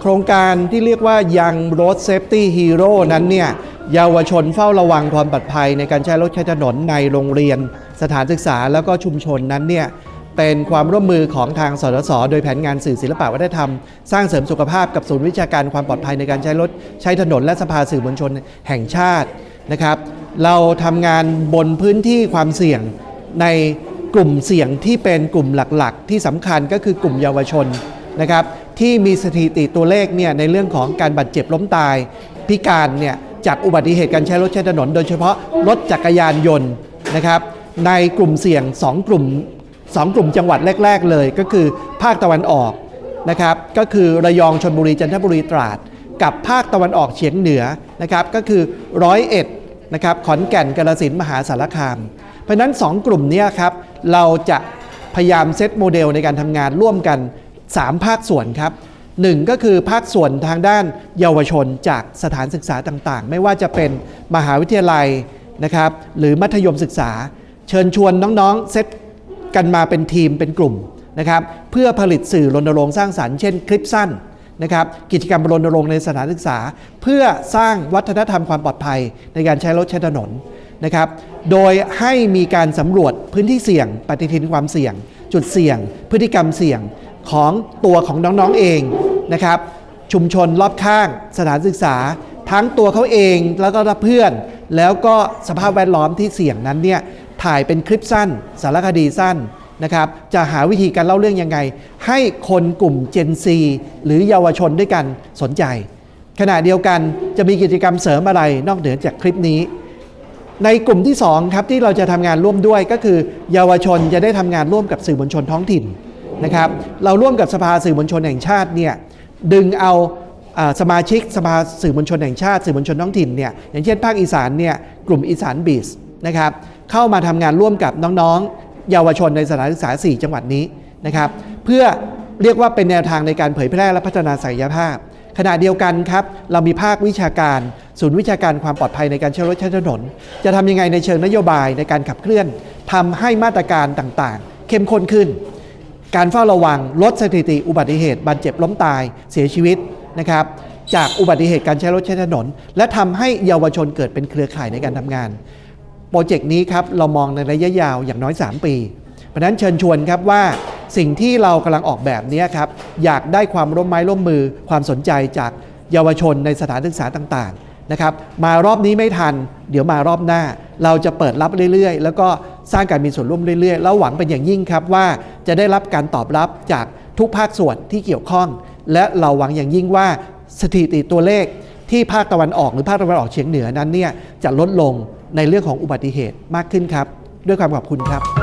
โครงการที่เรียกว่า Young Road Safety Hero นั้นเนี่ยเยาวชนเฝ้าระวังความปลอดภัยในการใช้รถใช้ถนนในโรงเรียน สถานศึกษาแล้วก็ชุมชนนั้นเนี่ยเป็นความร่วมมือของทางสสสโดยแผนงานสื่อศิลปะวัฒนธรรม สร้างเสริมสุขภาพกับศูนย์วิชาการความปลอดภัยในการใช้รถใช้ถนนและสภาสื่อมวลชนแห่งชาตินะครับ เราทำงานบนพื้นที่ความเสี่ยงในกลุ่มเสี่ยงที่เป็นกลุ่มหลักๆ ที่สำคัญก็คือกลุ่มเยาวชน นะครับที่มีสถิติตัวเลขเนี่ยในเรื่องของการบาดเจ็บล้มตาย พิการเนี่ยจากอุบัติเหตุการใช้รถใช้ถนน โดยเฉพาะรถจักรยานยนต์นะครับในกลุ่มเสี่ยง 2 กลุ่ม 2 กลุ่มจังหวัดแรก ๆ เลย ก็คือภาคตะวันออกนะครับก็คือระยองชนบุรีจันทบุรีตราด กับภาคตะวันออกเฉียงเหนือนะครับก็คือร้อยเอ็ดนะครับขอนแก่นกาฬสินธุ์มหาสารคาม เพราะนั้น 2 กลุ่มนี้ครับเราจะพยายามเซตโมเดลในการทำงานร่วมกัน 3 ภาคส่วนครับหนึ่งก็คือภาคส่วนทางด้านเยาวชนจากสถานศึกษาต่างๆ ไม่ว่าจะเป็นมหาวิทยาลัยนะครับหรือมัธยมศึกษา เชิญชวนน้องๆเซตกันมาเป็นทีมเป็นกลุ่มนะครับเพื่อผลิตสื่อรณรงค์สร้างสรรค์เช่นคลิปสั้นนะครับกิจกรรมรณรงค์ในสถานศึกษา เพื่อสร้างวัฒนธรรมความปลอดภัยในการใช้รถใช้ถนนนะครับโดยให้มีการสำรวจพื้นที่เสี่ยง ปฏิทินความเสี่ยง จุดเสี่ยง พฤติกรรมเสี่ยง ของตัวของน้องๆเองนะครับ ชุมชนรอบข้างสถานศึกษา ทั้งตัวเขาเองแล้วก็เพื่อน แล้วก็สภาพแวดล้อมที่เสี่ยงนั้นเนี่ยถ่ายเป็นคลิปสั้น สารคดีสั้นนะครับจะหาวิธีการเล่าเรื่องยังไง ให้คนกลุ่ม Gen Z หรือเยาวชนด้วยกันสนใจ ขณะเดียวกันจะมีกิจกรรมเสริมอะไรนอกเหนือจากคลิปนี้ ในกลุ่มที่2ครับที่เราจะทำงานร่วมด้วยก็คือ เยาวชนจะได้ทำงานร่วมกับสื่อมวลชนท้องถิ่น นะครับ เราร่วมกับสภาสื่อมวลชนแห่งชาติเนี่ยดึงเอาสมาชิกสภาสื่อมวลชนแห่งชาติสื่อมวลชนท้องถิ่นเนี่ยอย่างเช่นภาคอีสานเนี่ยกลุ่มอีสานบีสนะครับเข้ามาทำงานร่วมกับน้องๆ เยาวชนในสถานศึกษา 4 จังหวัดนี้นะครับ เพื่อเรียกว่าเป็นแนวทางในการเผยแพร่และพัฒนาศักยภาพ ขณะเดียวกันครับ เรามีภาควิชาการ ศูนย์วิชาการความปลอดภัยในการใช้รถใช้ถนน จะทำยังไงในเชิงนโยบายในการขับเคลื่อนทำให้มาตรการต่างๆ เข้มข้นขึ้น การเฝ้าระวังลดสถิติอุบัติเหตุบาดเจ็บล้มตายเสียชีวิตนะครับจากอุบัติเหตุการใช้รถใช้ถนน และทำให้เยาวชนเกิดเป็นเครือข่ายในการทำงาน โปรเจกต์นี้ครับเรามองในระยะยาวอย่างน้อย 3 ปี เพราะนั้นเชิญชวนครับว่าสิ่งที่เรากำลังออกแบบนี้ครับอยากได้ความร่วมไม้ร่วมมือความสนใจจากเยาวชนในสถานศึกษาต่างๆนะครับมารอบนี้ไม่ทัน เดี๋ยวมารอบหน้า เราจะเปิดรับเรื่อยๆ แล้วก็ สร้างการมีส่วนร่วมเรื่อยๆ แล้วหวังเป็นอย่างยิ่งครับว่าจะได้รับการตอบรับจากทุกภาคส่วนที่เกี่ยวข้อง และเราหวังอย่างยิ่งว่าสถิติตัวเลขที่ภาคตะวันออกหรือภาคตะวันออกเฉียงเหนือนั้นเนี่ยจะลดลงในเรื่องของอุบัติเหตุมากขึ้นครับ ด้วยความขอบคุณครับ